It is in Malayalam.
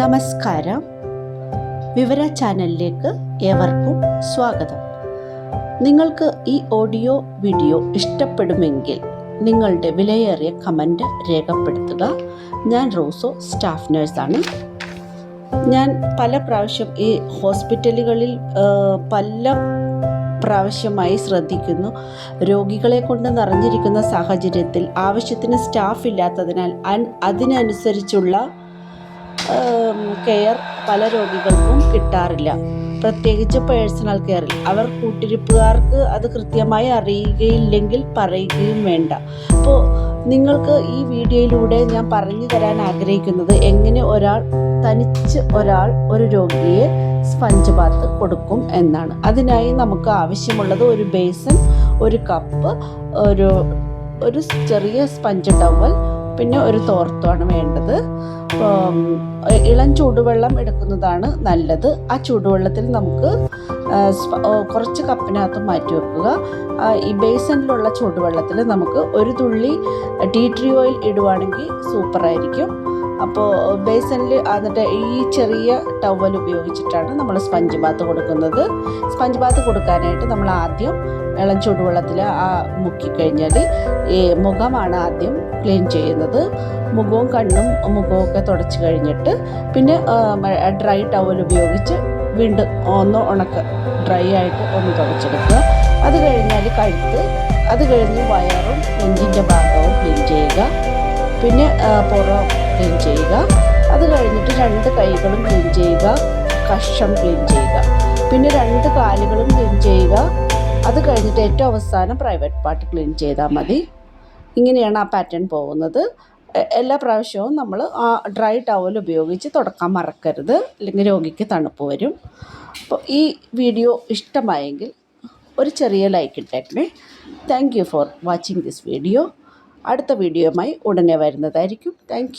നമസ്കാരം. വിവര ചാനലിലേക്ക് ഏവർക്കും സ്വാഗതം. നിങ്ങൾക്ക് ഈ ഓഡിയോ വീഡിയോ ഇഷ്ടപ്പെടുമെങ്കിൽ നിങ്ങളുടെ വിലയേറിയ കമന്റ് രേഖപ്പെടുത്തുക. ഞാൻ റോസോ സ്റ്റാഫ് നഴ്സാണ്. ഞാൻ പല പ്രാവശ്യം ഈ ഹോസ്പിറ്റലുകളിൽ പല പ്രാവശ്യമായി ശ്രദ്ധിക്കുന്നു. രോഗികളെ കൊണ്ട് നിറഞ്ഞിരിക്കുന്ന സാഹചര്യത്തിൽ ആവശ്യത്തിന് സ്റ്റാഫ് ഇല്ലാത്തതിനാൽ അതിനനുസരിച്ചുള്ള കെയർ പല രോഗികൾക്കും കിട്ടാറില്ല. പ്രത്യേകിച്ച് പേഴ്സണൽ കെയറിൽ. അവർ കൂട്ടിരിപ്പുകാർക്ക് അത് കൃത്യമായി അറിയുകയില്ലെങ്കിൽ പറയുകയും വേണ്ട. അപ്പോൾ നിങ്ങൾക്ക് ഈ വീഡിയോയിലൂടെ ഞാൻ പറഞ്ഞു തരാൻ ആഗ്രഹിക്കുന്നത് എങ്ങനെ ഒരാൾ തനിച്ച് ഒരാൾ ഒരു രോഗിയെ സ്പഞ്ച് ബാത്ത് കൊടുക്കും എന്നാണ്. അതിനായി നമുക്ക് ആവശ്യമുള്ളത് ഒരു ബേസൻ ഒരു കപ്പ് ഒരു ഒരു ചെറിയ സ്പഞ്ച് ടവൽ പിന്നെ ഒരു തോർത്തുമാണ് വേണ്ടത്. ഇളം ചൂടുവെള്ളം എടുക്കുന്നതാണ് നല്ലത്. ആ ചൂടുവെള്ളത്തിൽ നമുക്ക് കുറച്ച് കപ്പിനകത്ത് മാറ്റി വെക്കുക. ഈ ബേസനിലുള്ള ചൂടുവെള്ളത്തിൽ നമുക്ക് ഒരു തുള്ളി ടീ ട്രീ ഓയിൽ ഇടുവാണെങ്കിൽ സൂപ്പറായിരിക്കും. അപ്പോൾ ബേസനിൽ എന്നിട്ട് ഈ ചെറിയ ടവൽ ഉപയോഗിച്ചിട്ടാണ് നമ്മൾ സ്പഞ്ച് ബാത്ത് കൊടുക്കുന്നത്. സ്പഞ്ച് ബാത്ത് കൊടുക്കാനായിട്ട് നമ്മൾ ആദ്യം ഇളം ചൂടുവെള്ളത്തിൽ ആ മുക്കിക്കഴിഞ്ഞാൽ ഈ മുഖമാണ് ആദ്യം ക്ലീൻ ചെയ്യുന്നത്. മുഖവും കണ്ണും മുഖവും ഒക്കെ തുടച്ച് കഴിഞ്ഞിട്ട് പിന്നെ ഡ്രൈ ടവൽ ഉപയോഗിച്ച് വീണ്ടും ഒന്ന് ഉണക്ക ഡ്രൈ ആയിട്ട് ഒന്ന് തുടച്ചെടുക്കുക. അത് കഴിഞ്ഞാൽ കഴുത്ത് അത് കഴിഞ്ഞ് വയറും നെഞ്ചിന്റെ ഭാഗവും ക്ലീൻ ചെയ്യുക. പിന്നെ പുറം ക്ലീൻ ചെയ്യുക. അത് കഴിഞ്ഞിട്ട് രണ്ട് കൈകളും ക്ലീൻ ചെയ്യുക. കഷം ക്ലീൻ ചെയ്യുക. പിന്നെ രണ്ട് കാലുകളും ക്ലീൻ ചെയ്യുക. അത് കഴിഞ്ഞിട്ട് ഏറ്റവും അവസാനം പ്രൈവറ്റ് പാർട്ട് ക്ലീൻ ചെയ്താൽ മതി. ഇങ്ങനെയാണ് ആ പാറ്റേൺ പോകുന്നത്. എല്ലാ പ്രാവശ്യവും നമ്മൾ ആ ഡ്രൈ ടവൽ ഉപയോഗിച്ച് തുടക്കാൻ മറക്കരുത്. അല്ലെങ്കിൽ രോഗിക്ക് തണുപ്പ് വരും. അപ്പോൾ ഈ വീഡിയോ ഇഷ്ടമായെങ്കിൽ ഒരു ചെറിയ like ഇട്ടേക്കണേ. Thank you for watching this video അടുത്ത വീഡിയോയുമായി ഉടനെ വരുന്നതായിരിക്കും. താങ്ക്